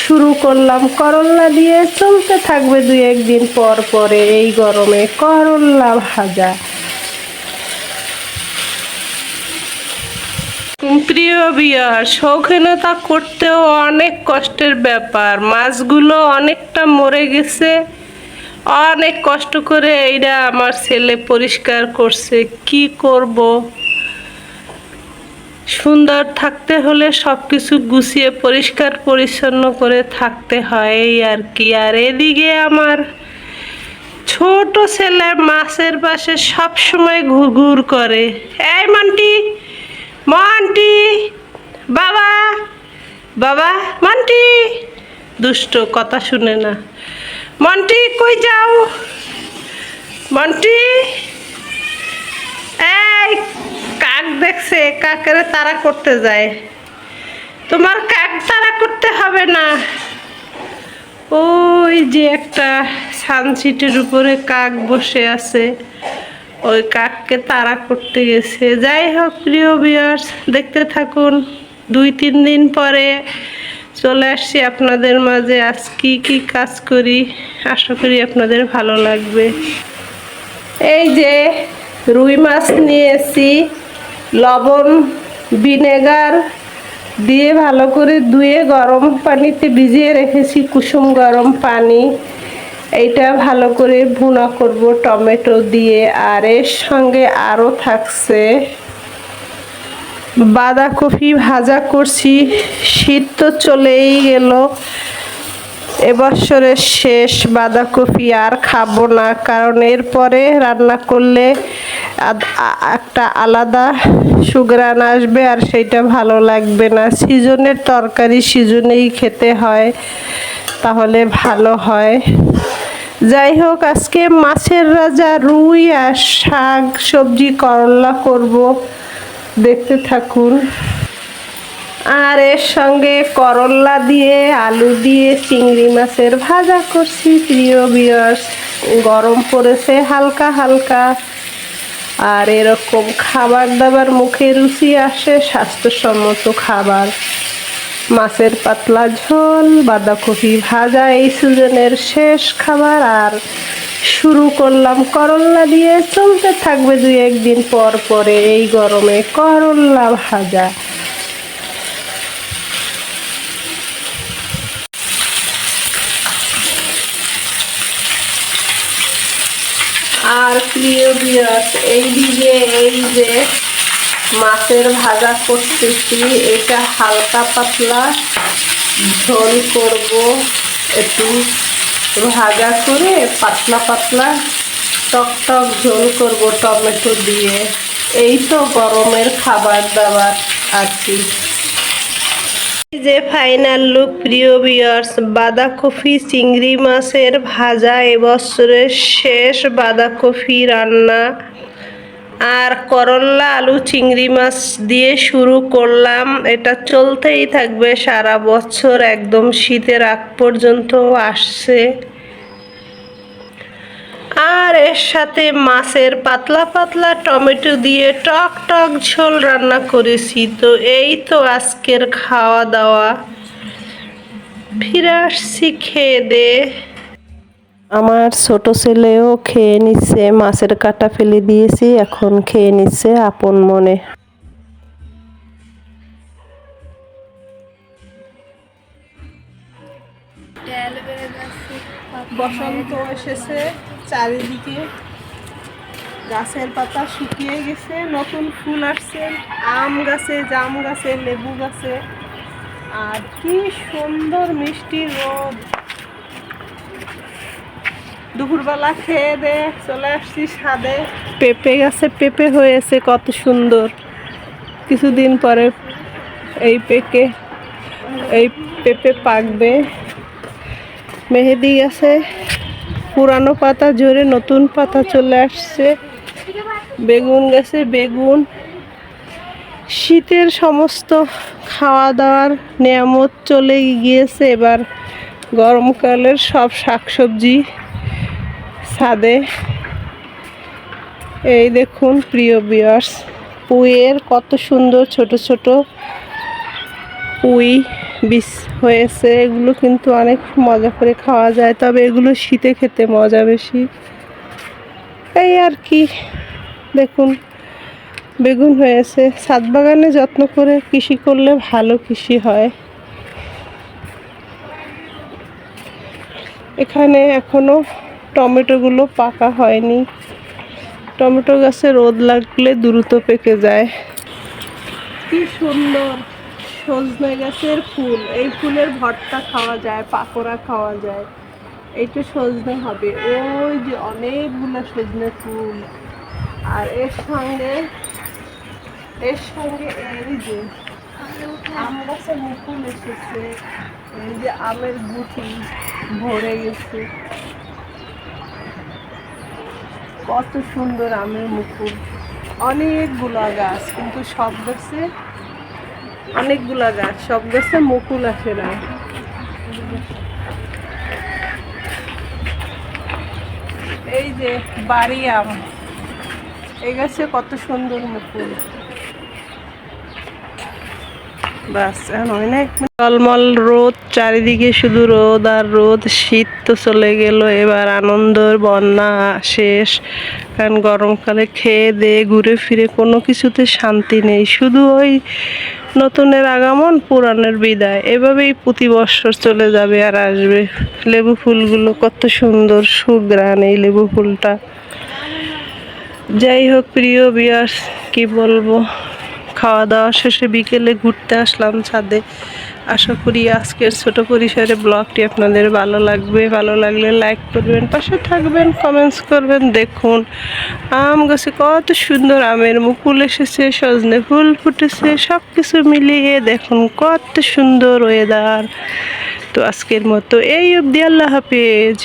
শুরু করলাম। করল্লা দিয়ে চলতে থাকবে দুই একদিন পর পরে এই গরমে করল্লা ভাজা। প্রিয় বিয়ার শৌখিনতা করতেও অনেক কষ্টের ব্যাপার। মাছগুলো অনেকটা মরে গেছে। অনেক কষ্ট করে এইটা আমার ছেলে পরিষ্কার করছে। কি করব? সুন্দর থাকতে হলে সব কিছু গুছিয়ে পরিষ্কার পরিচ্ছন্ন করে থাকতে হয় আর কি। আর এদিকে আমার ছোট ছেলে মাছের পাশে সব সময় ঘুরঘুর করে। এই মান্টি মান্টি, বাবা বাবা, মান্টি। দুষ্ট কথা শুনে না। মন্টি কই যাও? মন্টি দেখছে কাকের তারা করতে যায়। তোমার কাক তারা করতে হবে না। ওই যে একটা সানসিটের উপরে কাক বসে আছে, ওই কাককে তারা করতে গেছে। যাই হোক, প্রিয় বিয়ার্স দেখতে থাকুন। দুই, তিন দিন পরে চলে আসছি আপনাদের মাঝে। আজ কি কি কাজ করি? আশা করি আপনাদের ভালো লাগবে। এই যে রুই মাছ নিয়েছি লবণ, ভিনেগার দিয়ে ভালো করে ধুয়ে গরম পানিতে ভিজিয়ে রেখেছি কুসুম গরম পানি। এইটা ভালো করে ভুনা করব টমেটো দিয়ে। আর এর সঙ্গে আরও থাকছে বাঁধাকপি ভাজা করছি। শীত তো চলেই গেল। এবছরের শেষ বাঁধাকপি আর খাব না, কারণ এরপরে রান্না করলে একটা আলাদা সুগ্রান আসবে আর সেইটা ভালো লাগবে না। সিজনের তরকারি সিজনেই খেতে হয়, তাহলে ভালো হয়। যাই হোক, আজকে মাছের রাজা রুই আর শাক সবজি করলা করব। দেখতে থাকুন। আর এর সঙ্গে করল্লা দিয়ে আলু দিয়ে চিংড়ি মাছের ভাজা করছি। প্রিয় বিয়স গরম পড়েছে, হালকা হালকা। আর এরকম খাবার দাবার মুখে রুচি আসে, স্বাস্থ্যসম্মত খাবার। মাছের পাতলা ঝোল, বাঁধাকপি ভাজা, এই সিজনের শেষ খাবার। আর শুরু করলাম করল্লা দিয়ে, চলতে থাকবে দুই একদিন পর পরে এই গরমে করল্লা ভাজা। আর প্রিয় বিয়াস এইদিকে এই যে মাছের ভাজা করতেছি, এটা হালকা পাতলা, ঝোল করব একটু ভাজা করে পাতলা পাতলা, টক টক ঝোল করব টমেটো দিয়ে। এই তো গরমের খাবার দাবার আর কি। এই যে ফাইনাল লুক প্রিয় বিয়ার্স বাঁধাকপি চিংড়ি মাছের ভাজা এবছরের শেষ বাঁধাকপি রান্না। আর করল্লা আলু চিংড়ি মাছ দিয়ে শুরু করলাম। এটা চলতেই থাকবে সারা বছর, একদম শীতের আগ পর্যন্ত আসছে। আর এর সাথে মাছের পাতলা পাতলা টমেটো দিয়ে টক টক ঝোল রান্না করেছি। তো এই তো আজকের খাওয়া দাওয়া। ফিরে আসছি খেয়ে দে। আমার ছোট ছেলেও খেয়ে নিচ্ছে মাছের কাটা ফেলে দিয়েছি এখন খেয়ে নিচ্ছে আপন মনে। বসন্ত এসেছে। চারিদিকে গাছের পাতা শুকিয়ে গেছে, নতুন ফুল আসছে, আম গাছে, জাম গাছে, লেবু গাছে। আর কি সুন্দর মিষ্টি রোদ। দুপুরবেলা খেয়ে দে, চলে আসছি সাদে পেঁপে গাছে পেঁপে হয়েছে, কত সুন্দর। কিছুদিন পরে এই পেকে, এই পেঁপে পাকবে। মেহেদি গাছে পুরানো পাতা ঝরে নতুন পাতা চলে আসছে। বেগুন গাছে বেগুন। শীতের সমস্ত খাওয়া দাওয়ার নিয়ামত চলে গিয়েছে। এবার গরমকালের সব শাকসবজি ছাদে। এই দেখুন প্রিয় বিয়ার্স পুয়ের কত সুন্দর ছোট ছোট পুঁই বিষ হয়েছে, এগুলো কিন্তু অনেক মজা করে খাওয়া যায়। তবে এগুলো শীতে খেতে মজা বেশি। এই আর কি, দেখুন, বেগুন হয়েছে। ছাদ বাগানে যত্ন করে কৃষি করলে ভালো কৃষি হয়। এখানে এখনও টমেটোগুলো পাকা হয়নি। টমেটো গাছে রোদ লাগলে দ্রুত পেকে যায়। কি সুন্দর। সজনে গাছের ফুল। এই ফুলের ভর্তা খাওয়া যায়, পাকোড়া খাওয়া যায়। এইটা সজনে হবে। ওই যে অনেকগুলো সজনে ফুল। আর এর সঙ্গে এর সঙ্গে এই যে আম গাছে মুকুল এসেছে। এই যে আমের গুটি ভরে গেছে। কত সুন্দর আমের মুকুল। অনেকগুলো গাছ, কিন্তু সব গাছে অনেকগুলা গাছ, সব গাছে মুকুল আছে না? এই যে বাড়ি আম, এই গাছে কত সুন্দর মুকুল। বাস টলমল রোদ, চারিদিকে শুধু রোদ আর রোদ। শীত তো চলে গেল, এবার আনন্দর বন্যা শেষ। কারণ গরমকালে খেয়ে দিয়ে ঘুরে ফিরে কোনো কিছুতে শান্তি নেই। শুধু ওই নতুনের আগমন, পুরাণের বিদায়। এভাবেই প্রতি বছর চলে যাবে আর আসবে। লেবু ফুলগুলো কত সুন্দর সুগ্রান এই লেবু ফুলটা। যাই হোক, প্রিয় বিয়াস কি বলব? খাওয়া দাওয়া শেষে বিকেলে ঘুরতে আসলাম ছাদে। আশা করি আজকের ছোট পরিসরে ব্লগটি আপনাদের ভালো লাগবে। ভালো লাগলে লাইক করবেন, পাশে থাকবেন কমেন্টস করবেন, দেখুন। আম গাছে কত সুন্দর আমের মুকুল এসেছে, সজনে ফুল ফুটেছে সব কিছু মিলিয়ে দেখুন কত সুন্দর ওয়েদার তো আজকের মতো এই অবধি, আল্লাহ হাফেজ।